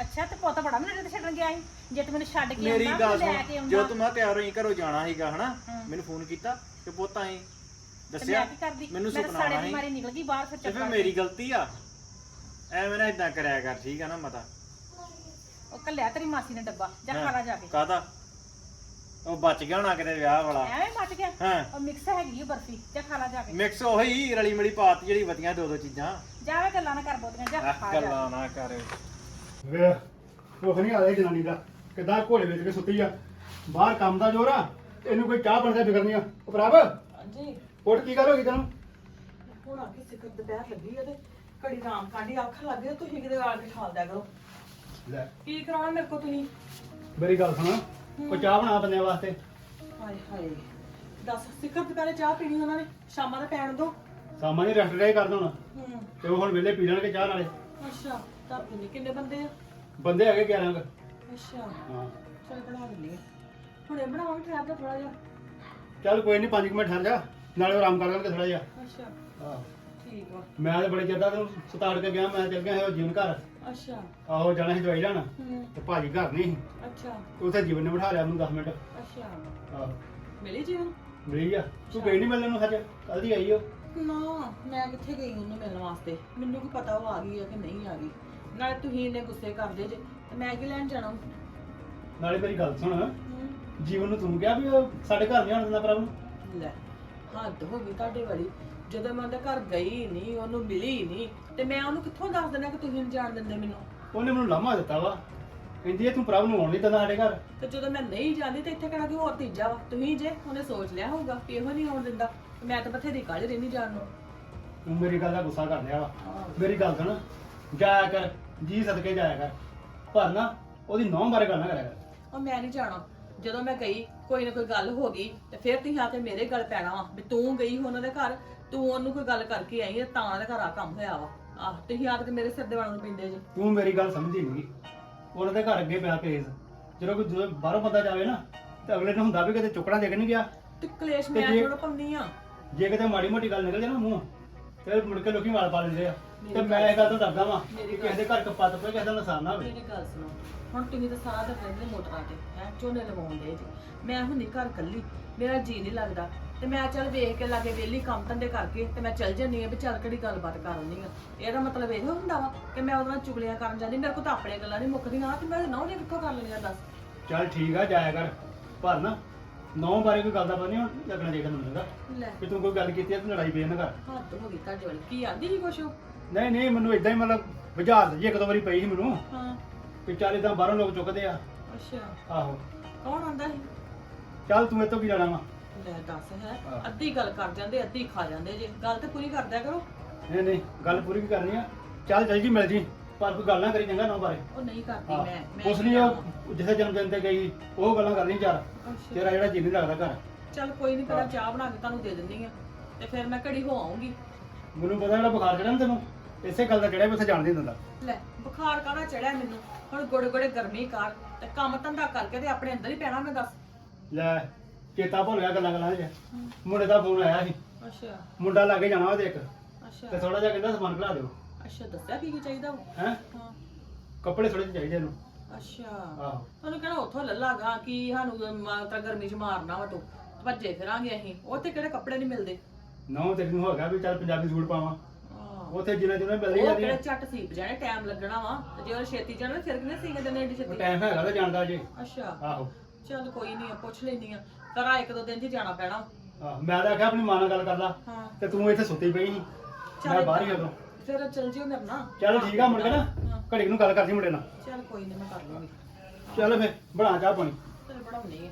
ਅੱਛਾ ਤੇ ਪੁੱਤ ਬੜਾ ਮੇਰੇ ਤੇ ਛੱਡਣ ਗਿਆ ਸੀ ਜੇ ਤੂੰ ਮੈਨੂੰ ਛੱਡ ਕੇ ਮੇਰੀ ਆਉਂਦਾ ਗੱਲ ਮੈਂ ਲੈ ਕੇ ਸੁਣ ਆਉਂਦਾ। ਜਦੋਂ ਤੂੰ ਮੈਂ ਤਿਆਰ ਹੋਈ ਘਰੋਂ ਜਾਣਾ ਸੀਗਾ ਹਨਾ ਹਾਂ। ਮੈਨੂੰ ਫੋਨ ਕੀਤਾ ਕਿ ਪੁੱਤ ਆਈ ਤੇ ਦੱਸਿਆ ਮੈਂ ਕੀ ਕਰਦੀ? ਮੈਨੂੰ ਮੇਰੇ ਸੁਪਨਾ ਸਾੜੇ ਆਉਣਾ ਦੀ ਸੀ। ਮਾਰੀ ਨਿਕਲ ਗਈ ਬਾਹਰ ਫਿਰ ਤੇ ਫਿਰ ਚੱਕਰ ਮੇਰੀ ਗਲਤੀ ਆ। ਐਵੇਂ ਨਾ ਇਦਾਂ ਕਰਿਆ ਕਰ ਠੀਕ ਆ ਨਾ ਮਤਾ? ਉਹ ਕੱਲਿਆ ਤੇਰੀ ਮਾਸੀ ਨੇ ਡੱਬਾ ਜਾ ਹਾਂ। ਖਾਣਾ ਜਾ ਕੇ। ਕਾਹਦਾ? ਉਹ ਬਚ ਗਿਆ ਹੋਣਾ ਕਿਤੇ ਵਿਆਹ ਵਾਲਾ। ਐਵੇਂ ਮੱਚ ਗਿਆ? ਹਾਂ। ਉਹ ਮਿਕਸ ਹੈਗੀ ਆ ਬਰਫੀ ਜਾ ਖਾਣਾ ਜਾ ਕੇ। ਮਿਕਸ ਉਹੀ ਰਲੀ ਮਿਲੀ ਪਾਤੀ ਜਿਹੜੀ ਵਧੀਆਂ ਦੋ ਦੋ ਚੀਜ਼ਾਂ। ਜਾਵੇ ਗੱਲਾਂ ਨਾ ਕਰ ਬੋਤੀਆਂ ਜਾ ਆਹ ਖਾ ਜਾ। ਗੱਲਾਂ ਨਾ ਕਰ। ਵੇ ਉਹ ਨਹੀਂ ਆਦਾ ਜਨਾਨੀ ਦਾ। ਕਿਦਾਂ ਘੋੜੇ ਵਿੱਚ ਕੇ ਸੁੱਤੀ ਆ? ਬਾਹਰ ਕੰਮ ਦਾ ਜ਼ੋਰ ਆ ਤੇ ਇਹਨੂੰ ਕੋਈ ਚਾਹ ਬਣਦਾ ਫਿਕਰ ਨਹੀਂ ਆ। ਉਹ ਪ੍ਰਭ ਹਾਂਜੀ। ਉੱਠ ਕੀ ਗੱਲ ਹੋ ਗਈ ਤੈਨੂੰ? ਹੁਣ ਆ ਕੇ ਸਿਖਰ ਦੁਪਹਿਰ ਲੱਗੀ ਆ ਤੇ ਘੜੀ ਰਾਮ ਕਾਂਡੀ ਅੱਖ ਲੱਗ ਗਈ ਤੁਸੀਂ ਕਿਤੇ ਆ ਕੇ ਠਾਲ ਦਿਆ ਕਰੋ। ਲੈ। ਕੀ ਕਰਾਉਣਾ ਮੇਰੇ ਕੋ ਤੁਸੀਂ? ਮੇਰੀ ਗੱਲ ਸੁਣ ਕੋਈ ਚਾਹ ਬਣਾ ਬੰਦਿਆਂ ਵਾਸਤੇ? ਹਾਏ ਹਾਏ ਦੱਸ ਸਿਖਰ ਦੁਪਹਿਰੇ ਚਾਹ ਪੀਣੀ ਉਹਨਾਂ ਨੇ? ਸ਼ਾਮਾਂ ਦਾ ਪੈਣ ਦੋ। ਸਾਮਾਂ ਰੈਸਟ ਡੇ ਕਰ ਦੇਣਾ ਹੂੰ। ਤੇ ਉਹ ਹੁਣ ਵੇਲੇ ਪੀ ਲੈਣਗੇ ਚਾਹ ਨਾਲੇ। ਅੱਛਾ ਤਾਂ ਪੀਣੀ ਕਿੰਨੇ ਬੰਦੇ ਆ? ਬੰਦੇ ਹੈਗੇ 11 ਕੁ। ਅੱਛਾ। ਹਾਂ। ਚਲ ਬਣਾ ਦਿੰਦੀ ਆ। ਹੁਣੇ ਬਣਾਵਾਂਗੇ ਠਹਿਰ ਜਾ ਥੋੜਾ ਜਿਹਾ। ਚੱਲ ਕੋਈ ਨਹੀਂ 5 ਮਿੰਟ ਠਹਿਰ ਜਾ। ਨਾਲੇ ਆਰਾਮ ਕਰ ਲੈਣਗੇ ਥੋੜਾ ਜਿਹਾ। ਅੱਛਾ। ਹਾਂ। ਠੀਕ ਵਾ ਮੈਂ ਤਾਂ ਬੜੇ ਚਿਰ ਸਤਾੜ ਕੇ ਗਿਆ ਮੈਂ ਚੱਲ ਗਿਆ ਉਹ ਜੀਵਨ ਘਰ। ਅੱਛਾ। ਆਹੋ ਜਾਣਾ ਸੀ ਦਵਾਈ ਲੈਣ। ਹੂੰ। ਤੇ ਭਾਜੀ ਘਰ ਨਹੀਂ ਸੀ। ਅੱਛਾ। ਉੱਥੇ ਜੀਵਨ ਨੇ ਬਿਠਾ ਲਿਆ ਮੈਨੂੰ 10 ਮਿੰਟ। ਅੱਛਾ। ਆਹ ਮਿਲੀ ਜੀਵਨ? ਮਿਲੀ ਆ। ਤੂੰ ਗਈ ਨਹੀਂ ਮਿਲਣ ਨੂੰ ਹਜੇ? ਕੱਲ ਦੀ ਆਈ ਉਹ ਨਾ ਮੈਂ ਕਿੱਥੇ ਗਈ ਉਹਨੂੰ ਮਿਲਣ ਵਾਸਤੇ? ਮੈਨੂੰ ਕੀ ਪਤਾ ਉਹ ਆ ਗਈ ਆ ਕਿ ਨਹੀਂ ਆ ਗਈ। ਨਾਲੇ ਤੁਸੀਂ ਇੰਨੇ ਗੁੱਸੇ ਕਰਦੇ ਜੇ ਤੇ ਮੈਂ ਕੀ ਲੈਣ ਜਾਣਾ ਨਾਲੇ ਮੇਰੀ ਗੱਲ ਸੁਣ। ਹੂੰ। ਜੀਵਨ ਨੂੰ ਤੂੰ ਕਿਹਾ ਵੀ ਉਹ ਸਾਡੇ ਘਰ ਨਹੀਂ ਆਉਣ ਦਿੰਦਾ ਪ੍ਰਭ ਨੂੰ? ਲੈ ਹੱਦ ਹੋ ਗਈ ਤੁਹਾਡੇ ਵਾਲੀ। ਜਦੋਂ ਮੈਂ ਉਹਦੇ ਘਰ ਗਈ ਨਹੀਂ ਉਹਨੂੰ ਮਿਲੀ ਨਹੀਂ ਤੇ ਮੈਂ ਉਹਨੂੰ ਕਿੱਥੋਂ ਦੱਸ ਦੇਣਾ ਕਿ ਤੁਸੀਂ ਨਹੀਂ ਜਾਣ ਦਿੰਦੇ ਮੈਨੂੰ? ਉਹਨੇ ਮੈਨੂੰ ਲਾਮਾ ਦਿੱਤਾ ਵਾ। ਕਹਿੰਦੀ ਇਹ ਤੂੰ ਪ੍ਰਭ ਨੂੰ ਆਉਣ ਨਹੀਂ ਦਿੰਦਾ ਸਾਡੇ ਘਰ। ਤੇ ਜਦੋਂ ਮੈਂ ਨਹੀਂ ਜਾਂਦੀ ਤੇ ਇੱਥੇ ਕਿਹੜਾ ਕੋਈ ਹੋਰ ਤੀਜਾ ਵਾ? ਤੁਸੀਂ ਜੇ ਉਹਨੇ ਸੋਚ ਲਿਆ ਹੋਊਗਾ ਕਿ ਇਹੋ ਨਹੀਂ ਆਉਣ ਦਿੰਦਾ। ਤੇ ਮੈਂ ਤਾਂ ਬਥੇਰੀ ਕਾਹਲੀ ਰਹਿਣੀ ਜਾਣ ਨੂੰ। ਤੂੰ ਮੇਰੀ ਗੱਲ ਦਾ ਗੁੱਸਾ ਕਰ ਲਿਆ ਵਾ। ਮੇਰੀ ਗੱਲ ਸੁਣ। ਜਾਇਆ ਕਰ। ਜੀ ਸਦਕੇ ਜਾਇਆ ਕਰ। ਪਰ ਨਾ ਉਹਦੀ ਨੌਂ ਬਾਰੇ ਗੱਲ ਨਾ ਕਰਿਆ ਕਰ। ਉਹ ਮੈਂ ਨਹੀਂ ਜਾਣਾ। ਜਦੋਂ ਮੈਂ ਗਈ ਕੋਈ ਨਾ ਕੋਈ ਗੱਲ ਹੋ ਗਈ ਤੇ ਫਿਰ ਤੁਸੀਂ ਆ ਕੇ ਮੇਰੇ ਗੱਲ ਪੈਣਾ ਵਾ ਵੀ ਤੂੰ ਗਈ ਉਹਨਾਂ ਦੇ ਘਰ ਤੂੰ ਉਹਨੂੰ ਕੋਈ ਗੱਲ ਕਰਕੇ ਆਈ ਹੈ ਤਾਂ ਉਹਦੇ ਘਰ ਆ ਕੰਮ ਹੋਇਆ ਵਾ। ਆਹ ਤੁਸੀਂ ਆ ਕੇ ਤੇ ਮੇਰੇ ਸਿਰ ਦੇ ਵਾਲਾਂ ਨੂੰ ਪਿੰਦੇ ਜੇ। ਤੂੰ ਮੇਰੀ ਗੱਲ ਸਮਝੀ ਨਹੀਂ ਉਹਨਾਂ ਦੇ ਘਰ ਅੱਗੇ ਪਿਆ ਕੇਸ। ਜਦੋਂ ਕੋਈ ਦੂਜਾ ਬਾਹਰੋਂ ਬੰਦਾ ਜਾਵੇ ਨਾ ਤੇ ਅਗਲੇ ਨੂੰ ਹੁੰਦਾ ਵੀ ਕਿਤੇ ਚੁੱਕਣਾ ਦੇਖ ਨਹੀਂ ਗਿਆ। ਤੇ ਕਲੇਸ਼ ਤੇ ਮੈਂ ਜੇ- ਥੋੜਾ ਪਾਉਂਦੀ ਆ। ਜੇ ਕਿਤੇ ਮਾੜੀ ਮੋਟੀ ਗੱਲ ਨਿਕਲ ਜਾਏ ਨਾ ਮੂੰਹ ਤੇ ਮੁੜ ਕੇ ਲੋਕੀ ਵਾਲ ਪਾ ਲੈਂਦੇ ਆ। ਤੇ ਮੈਂ ਇਹ ਗੱਲ ਤੋਂ ਡਰਦਾ ਵਾਂ ਕਿ ਕਿਸੇ ਦੇ ਘਰ ਕਪੱਤ ਪਏ ਕਿਸੇ ਦਾ ਨੁਕਸਾਨ ਨਾ ਹੋਵੇ। ਮੇਰੀ ਗੱਲ ਸੁਣੋ। ਹੁਣ ਤੁਸੀਂ ਤਾਂ ਸਾਰਾ ਦਿਨ ਰਹਿੰਦੇ ਮੋਟਰਾਂ ਤੇ ਹੈ ਝੋਨੇ ਲਵਾਉਂਦੇ ਜੀ। ਮੈਂ ਹੁੰਦੀ ਘਰ ਕੱਲੀ ਮੇਰਾ ਜੀ ਨਹੀਂ ਲੱਗਦਾ। ਤੇ ਮੈਂ ਚੱਲ ਵੇਖ ਕੇ ਲਾਗੇ ਵੇਲੀ ਕੰਮ ਧੰਦੇ ਕਰਕੇ ਤੇ ਮੈਂ ਚੱਲ ਜੰਨੀ ਆ ਵੀ ਚੱਲ ਕਿਹੜੀ ਗੱਲਬਾਤ ਕਰ ਆਉਂਦੀ ਆ ਇਹਦਾ ਮਤਲਬ ਇਹ ਹੁੰਦਾ ਵਾ ਕਿ ਮੈਂ ਉਹਦੇ ਨਾਲ ਚੁਗਲੀਆਂ ਕਰਨ ਜਾਂਦੀ ਮੇਰੇ ਕੋਲ ਤਾਂ ਆਪਣੀਆਂ ਗੱਲਾਂ ਨਹੀਂ ਮੁੱਕਦੀਆਂ ਤੇ ਮੈਂ ਨੌ ਨੇ ਕਿੱਥੋਂ ਕਰ ਲੈਣੀਆਂ ਦੱਸ? ਚੱਲ ਠੀਕ ਆ ਜਾਇਆ ਕਰ। ਪਰ ਨਾ ਨੌ ਬਾਰੇ ਕੋਈ ਗੱਲ ਦਾ ਨਹੀਂ ਹੁਣ ਲੱਗਣਾ ਮੈਨੂੰ ਲੱਗਾ ਲੈ। ਕਿ ਤੂੰ ਕੋਈ ਗੱਲ ਕੀਤੀ ਹੈ ਤੇ ਲੜਾਈ ਪਈ ਨਾ ਕਰ। ਹੱਦ ਹੋ ਗਈ ਤੁਹਾਡੇ ਵਾਲੀ। ਕੀ ਆਂਦੀ ਸੀ ਕੁਛ ਉਹ? ਨਹੀਂ ਨਹੀਂ ਮੈਨੂੰ ਇਦਾਂ ਹੀ ਮਤਲਬ ਬੁਝਾਰ ਜੀ ਇੱਕ ਦੋ ਵਾਰੀ ਪਈ ਸੀ ਮੈਨੂੰ। ਹਾਂ। ਕਿ ਚੱਲ ਇਦਾਂ ਬਾਹਰੋਂ ਲੋਕ ਚੁੱਕਦੇ ਆ। ਅੱਛਾ। ਆਹੋ। ਕੌਣ ਆਂਦਾ ਸੀ? ਚੱਲ ਤੂੰ ਇਹ ਤੋਂ ਕੀ ਲੈਣਾ ਵਾ? ਲੈ ਦੱਸ ਹੈ ਹਾਂ। ਅੱਧੀ ਗੱਲ ਕਰ ਜਾਂਦੇ ਅੱਧੀ ਖਾ ਜਾਂਦੇ ਜੇ। ਗੱਲ ਤੇ ਪੂਰੀ ਕਰਦਿਆ ਕਰੋ। ਨਹੀਂ ਨਹੀਂ ਗੱਲ ਪੂਰੀ ਕੀ ਕਰਨੀ ਆ। ਚੱਲ ਚੱਲ ਜੀ ਮਿਲ ਜੀ। ਪਰ ਕੋਈ ਗੱਲ ਨਾ ਕਰੀ ਚੰਗਾ ਨੌ ਬਾਰੇ। ਉਹ ਨਹੀਂ ਕਰਦੀ ਮੈਂ ਮੈਂ ਕੁਛ ਨਹੀਂ ਉਹ ਜਿੱਥੇ ਜਨਮ ਦਿਨ ਤੇ ਗਈ ਉਹ ਗੱਲਾਂ ਕਰਨੀ ਚਾਰ ਅੱਛਾ। ਤੇਰਾ ਜਿਹੜਾ ਜੀ ਨਹੀਂ ਲੱਗਦਾ ਘਰ। ਚੱਲ ਕੋਈ ਨਹੀਂ ਪਹਿਲਾਂ ਹਾਂ। ਚਾਹ ਬਣਾ ਕੇ ਤੁਹਾਨੂੰ ਦੇ ਦਿੰਦੀ ਆ ਤੇ ਫਿਰ ਮੈਂ ਘੜੀ ਹੋ ਆਉਂਗੀ। ਮੈਨੂੰ ਪਤਾ ਜਿਹੜਾ ਬੁਖਾਰ ਚੜਿਆ ਨਾ ਤੈਨੂੰ। ਇਸੇ ਗੱਲ ਦਾ ਚੜਿਆ ਵੀ ਉੱਥੇ ਜਾਣ ਨਹੀਂ ਦਿੰਦਾ। ਲੈ ਬੁਖਾਰ ਕਾਹਦਾ ਚੜਿਆ ਮੈਨੂੰ? ਹੁਣ ਗੋੜੇ ਗੋੜੇ ਗਰਮੀ ਕਰ ਤੇ ਕੰਮ ਧੰਦਾ ਕਰਕੇ ਤੇ ਆਪਣੇ ਅੰਦਰ ਹੀ ਪੈਣਾ ਮੈਂ ਦੱਸ। ਲੈ ਚੇਤਾ ਭੁੱਲ ਗਿਆ ਗੱਲਾਂ ਗੱਲਾਂ 'ਚ ਮੁੰਡੇ ਦਾ ਫੋਨ ਆਇਆ ਸੀ। ਅੱਛਾ। ਮੁੰਡਾ ਲਾਗੇ ਜਾਣਾ ਉਹਦੇ ਇੱਕ। ਤੇ ਅੱਛਾ ਥੋੜਾ ਜਿਹਾ ਕਹਿੰਦਾ ਸਮਾਨ ਭਰਾ ਦਿਓ। ਅੱਛਾ ਦੱਸਿਆ ਕੀ ਕੀ ਚਾਹੀਦਾ ਵਾ? ਹੈ? ਹਾਂ। ਕੱਪੜੇ ਥੋੜੇ ਜਿਹੇ ਚਾਹੀਦੇ ਇਹਨੂੰ। ਅੱਛਾ। ਆਹੋ। ਤੁਹਾਨੂੰ ਕਿਹੜਾ ਉੱਥੋਂ ਲੱਲਾਗਾ ਕਿ ਸਾਨੂੰ ਮਾਤਾ ਗਰਮੀ ਚ ਮਾਰਨਾ ਵਾ ਤੂੰ। ਭੱਜੇ ਫਿਰਾਂਗੇ ਅਸੀਂ। ਉੱਥੇ ਕਿਹੜੇ ਕੱਪੜੇ ਨਹੀਂ ਮਿਲਦੇ? ਨੌ ਤੇਰੀ ਨੂੰ ਹੋ ਗਿਆ ਵੀ ਚੱਲ ਪੰਜਾਬੀ ਸੂਟ ਪਾਵਾਂ। ਉੱਥੇ ਜਿੰਨਾ ਜਿੰਨਾ ਮਿਲਦੀ ਉਹ ਜਾਂਦੀ ਕਿਹੜੇ ਝੱਟ ਸੀਪ ਜਾਣੇ ਟਾਈਮ ਲੱਗਣਾ ਵਾ। ਤੇ ਜੇ ਉਹ ਛੇਤੀ ਜਾਣਾ ਫਿਰ ਕਿਵੇਂ ਸੀਗੇ ਦਿਨ ਏਡੀ ਛੇਤੀ? ਟਾਈਮ ਹੈਗਾ ਤਾਂ ਜਾਣਦਾ ਜੇ। ਅੱਛਾ। ਆਹੋ। ਚੱਲ ਕੋਈ ਨਹੀਂ ਪੁੱਛ ਲੈਣੀ ਆ। ਕਰਾ ਇੱਕ ਦੋ ਦਿਨ ਚ ਜਾਣਾ ਪੈਣਾ। ਆਹ, ਮੈਂ ਤਾਂ ਆਖਿਆ ਆਪਣੀ ਮਾਂ ਨਾਲ ਗੱਲ ਕਰ ਲਾ। ਹਾਂ। ਤੇ ਤੂੰ ਇੱਥੇ ਸੁੱਤੀ ਪਈ ਸੀ। ਮੈਂ ਬਾਹਰ ਹੀ ਉਦੋਂ। ਫਿਰ ਚੱਲ ਜਿਓ ਮੇਰੇ ਨਾਲ। ਚੱਲ ਠੀਕ ਆ ਮੁੜ ਕੇ ਨਾ। ਹਾਂ। ਘੜੀ ਨੂੰ ਗੱਲ ਕਰਦੀ ਮੁੰਡੇ ਨਾਲ। ਚੱਲ ਕੋਈ ਨਹੀਂ ਮੈਂ ਕਰ ਲੂੰਗੀ। ਚੱਲ ਫੇ ਬਣਾ ਚਾਹ ਪਾਣੀ। ਚੱਲ ਬਣਾਉਣੀ ਆ।